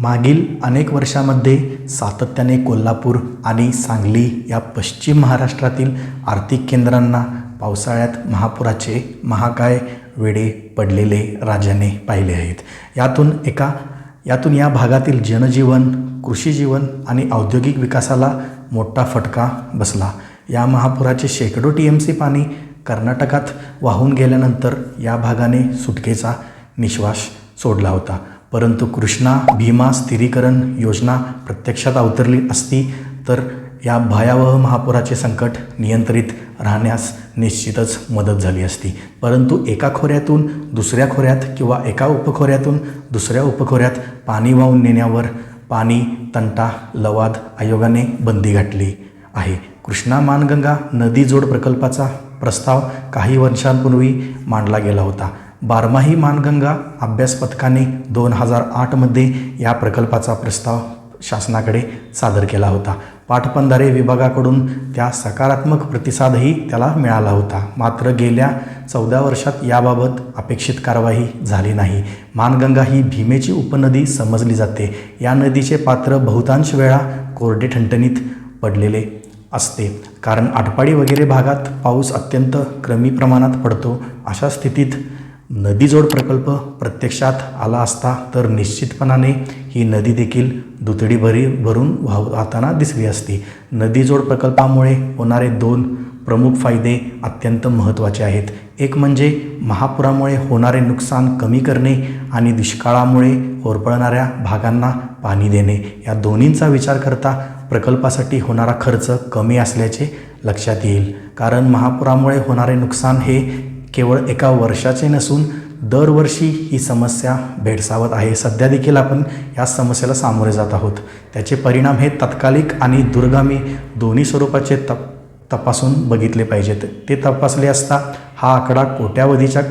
मागील अनेक वर्षामध्ये सातत्याने कोल्हापूर आणि सांगली या पश्चिम महाराष्ट्रातील आर्थिक केंद्रांना पावसाळ्यात महापुराचे महाकाय वेडे पडलेले राजाने पाहिले आहेत. यातून एका यातून या भागातील जनजीवन कृषीजीवन आणि औद्योगिक विकासाला मोठा फटका बसला. या महापुराचे शेकडो टी एम सी पाणी कर्नाटकात वाहून गेल्यानंतर या भागाने सुटकेचा निश्वास सोडला होता. परंतु कृष्णा भीमा स्थिरीकरण योजना प्रत्यक्षात अवतरली असती तर या भयावह महापुराचे संकट नियंत्रित राहण्यास निश्चितच मदत झाली असती. परंतु एका खोऱ्यातून दुसऱ्या खोऱ्यात किंवा एका उपखोऱ्यातून दुसऱ्या उपखोऱ्यात पाणी वाहून नेण्यावर पाणी तंटा लवाद आयोगाने बंदी घातली आहे. कृष्णा मानगंगा नदी जोड प्रकल्पाचा प्रस्ताव काही वर्षांपूर्वी मांडला गेला होता. बारमाही मानगंगा अभ्यास पथकाने दोन हजार आठमध्ये या प्रकल्पाचा प्रस्ताव शासनाकडे सादर केला होता. पाटबंधारे विभागाकडून त्या सकारात्मक प्रतिसादही त्याला मिळाला होता. मात्र गेल्या चौदा वर्षात याबाबत अपेक्षित कारवाई झाली नाही. मानगंगा ही भीमेची उपनदी समजली जाते. या नदीचे पात्र बहुतांश वेळा कोरडे ठणठणीत पडलेले असते. कारण आटपाडी वगैरे भागात पाऊस अत्यंत कमी प्रमाणात पडतो अशा स्थितीत नदीजोड प्रकल्प प्रत्यक्षात आला असता तर निश्चितपणाने ही नदी देखील दुथडी भरी भरून वाह वाहताना दिसली असती. नदीजोड प्रकल्पामुळे होणारे दोन प्रमुख फायदे अत्यंत महत्त्वाचे आहेत. एक म्हणजे महापुरामुळे होणारे नुकसान कमी करणे आणि दुष्काळामुळे होरपळणाऱ्या भागांना पाणी देणे. या दोन्हींचा विचार करता प्रकल्पासाठी होणारा खर्च कमी असल्याचे लक्षात येईल. कारण महापुरामुळे होणारे नुकसान हे केवळ एका वर्षाचे नसून दरवर्षी ही समस्या भेडसावत आहे. सध्या देखील आपण या समस्येला सामोरे जात आहोत. त्याचे परिणाम हे तत्कालिक आणि दूरगामी दोन्ही स्वरूपाचे तप तपासून बघितले पाहिजेत. ते तपासले असता हा आकडा कोट्यावधीच्या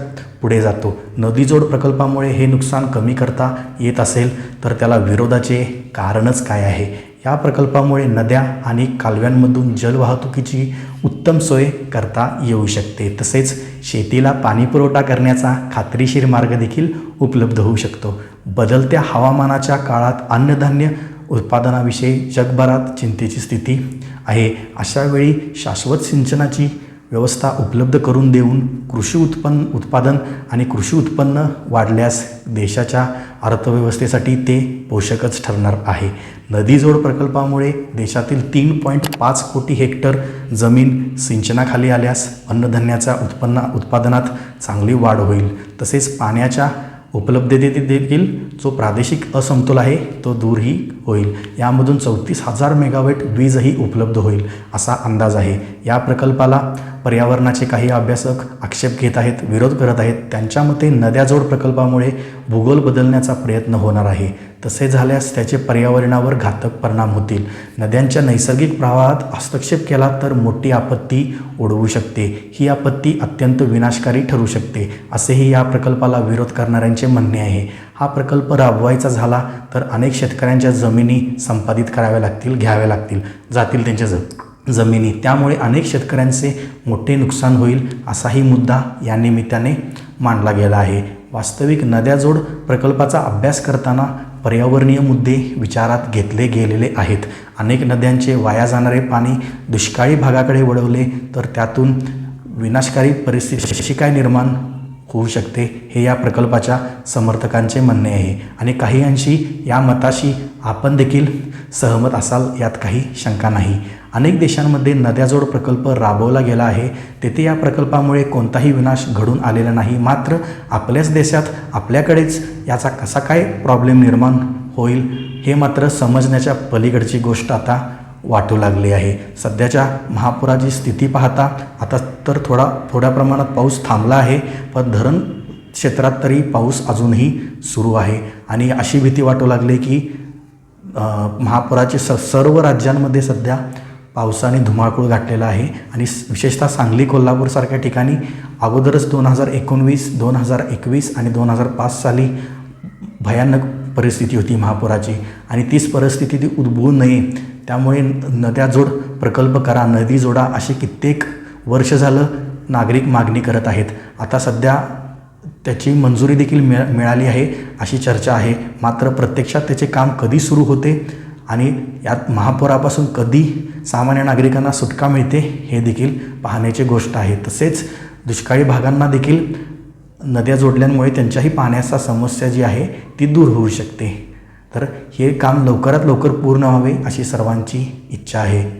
पुढे जातो. नदीजोड प्रकल्पामुळे हे नुकसान कमी करता येत असेल तर त्याला विरोधाचे कारणच काय आहे? या प्रकल्पामुळे नद्या आणि कालव्यांमधून जलवाहतुकीची उत्तम सोय करता येऊ शकते. तसेच शेतीला पाणीपुरवठा करण्याचा खात्रीशीर मार्ग देखील उपलब्ध होऊ शकतो. बदलत्या हवामानाच्या काळात अन्नधान्य उत्पादनाविषयी जगभरात चिंतेची स्थिती आहे. अशावेळी शाश्वत सिंचनाची व्यवस्था उपलब्ध करून देऊन कृषी उत्पन्न उत्पादन आणि कृषी उत्पन्न वाढल्यास देशाच्या अर्थव्यवस्थेसाठी ते पोषकच ठरणार आहे. नदीजोड प्रकल्पामुळे देशातील तीन पॉईंट पाच कोटी हेक्टर जमीन सिंचनाखाली आल्यास अन्नधान्याच्या उत्पन्न उत्पादनात चांगली वाढ होईल. तसेच पाण्याच्या उपलब्धतेत देखील जो प्रादेशिक असमतोल आहे तो दूरही होईल. यामधून चौतीस हजार मेगावॅट वीजही उपलब्ध होईल असा अंदाज आहे. या प्रकल्पाला पर्यावरणाचे काही अभ्यासक आक्षेप घेत आहेत विरोध करत आहेत. त्यांच्या मते नद्याजोड प्रकल्पामुळे भूगोल बदलण्याचा प्रयत्न होणार आहे. तसे झाल्यास त्याचे पर्यावरणावर घातक परिणाम होतील. नद्यांच्या नैसर्गिक प्रवाहात हस्तक्षेप केला तर मोठी आपत्ती ओढवू शकते. ही आपत्ती अत्यंत विनाशकारी ठरू शकते असेही या प्रकल्पाला विरोध करणाऱ्यांचे म्हणणे आहे. हा प्रकल्प राबवायचा झाला तर अनेक शेतकऱ्यांच्या जमिनी संपादित कराव्या लागतील घ्याव्या लागतील. जातील त्यांच्या ज जमिनी. त्यामुळे अनेक शेतकऱ्यांचे मोठे नुकसान होईल असाही मुद्दा या निमित्ताने मांडला गेला आहे. वास्तविक नद्याजोड प्रकल्पाचा अभ्यास करताना पर्यावरणीय मुद्दे विचारात घेतले गेलेले आहेत. अनेक नद्यांचे वाया जाणारे पाणी दुष्काळी भागाकडे वळवले तर त्यातून विनाशकारी परिस्थिती कशी काय निर्माण होऊ शकते हे या प्रकल्पाच्या समर्थकांचे म्हणणे आहे. आणि काही अंशी या मताशी आपण देखील सहमत असाल यात काही शंका नाही. अनेक देशांमध्ये नद्याजोड प्रकल्प राबवला गेला आहे. तेथे या प्रकल्पामुळे कोणताही विनाश घडून आलेला नाही. मात्र आपल्याच देशात आपल्याकडेच याचा कसा काय प्रॉब्लेम निर्माण होईल हे मात्र समजण्याच्या पलीकडची गोष्ट आता वाटू लागली आहे. सध्याच्या महापुराची स्थिती पाहता आता तर थोडा थोड्या प्रमाणात पाऊस थांबला आहे पण धरण क्षेत्रात तरी पाऊस अजूनही सुरू आहे. आणि अशी भीती वाटू लागली की महापुराचे स सर्व राज्यांमध्ये सध्या पावसाने धुमाकूळ घातलेला आहे आणि विशेषतः सांगली कोल्हापूरसारख्या ठिकाणी अगोदरच दोन हजार एकोणवीस दोन हजार एकवीस आणि दोन हजार पाच साली भयानक परिस्थिती होती महापुराची आणि तीच परिस्थिती ती उद्भवू नये. त्यामुळे नद्याजोड प्रकल्प करा नदी जोडा असे कित्येक वर्ष झालं नागरिक मागणी करत आहेत. आता सध्या त्याची मंजुरी देखील मिळ मिळाली आहे अशी चर्चा आहे. मात्र प्रत्यक्षात त्याचे काम कधी सुरू होते? आणि यात महापुरापासून कधी सामान्य नागरिकांना सुटका मिळते हे देखील पाहण्याची गोष्ट आहे. तसेच दुष्काळी भागांना देखील नद्या जोडल्यामुळे त्यांच्याही पाण्याचा समस्या जी आहे ती दूर होऊ शकते. तर हे काम लवकरात लवकर पूर्ण व्हावे अशी सर्वांची इच्छा आहे.